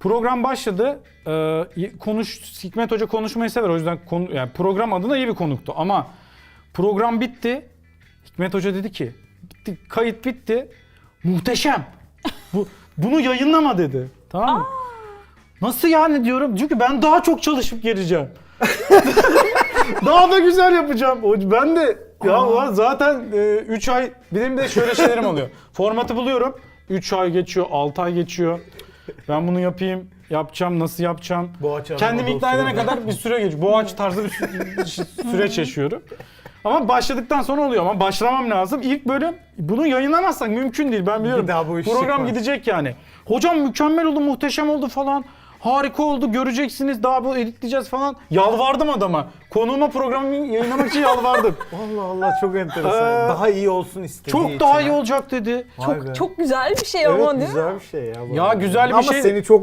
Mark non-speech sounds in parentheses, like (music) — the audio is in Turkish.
Program başladı. Ee, konuş Hikmet Hoca konuşmayı sever. O yüzden konu, yani program adına iyi bir konuktu. Ama program bitti. Hikmet Hoca dedi ki, bitti, kayıt bitti. Muhteşem. Bu bunu yayınlama dedi. Tamam mı? Nasıl yani diyorum. Çünkü ben daha çok çalışıp geleceğim. (laughs) daha da güzel yapacağım. Ben de ya ulan zaten 3 ay benim de şöyle şeylerim oluyor. (laughs) Formatı buluyorum. 3 ay geçiyor, 6 ay geçiyor. Ben bunu yapayım, yapacağım, nasıl yapacağım? Boğaç Kendimi ikna edene kadar bir süre geç. Boğaç tarzı bir sü- süreç yaşıyorum. Ama başladıktan sonra oluyor ama başlamam lazım. İlk bölüm bunu yayınlamazsak mümkün değil ben biliyorum. Daha bu iş Program çıkmaz. gidecek yani. Hocam mükemmel oldu, muhteşem oldu falan. Harika oldu, göreceksiniz daha bu editleyeceğiz falan. Yalvardım adama. Konuğuma programı yayınlamak için yalvardım. (laughs) Allah Allah çok enteresan. Ee, daha iyi olsun istediği Çok için daha ha. iyi olacak dedi. Vay be. Çok güzel bir şey Evet ama değil mi? güzel bir şey ya. bu Ya arada. güzel bir Ama şey- seni çok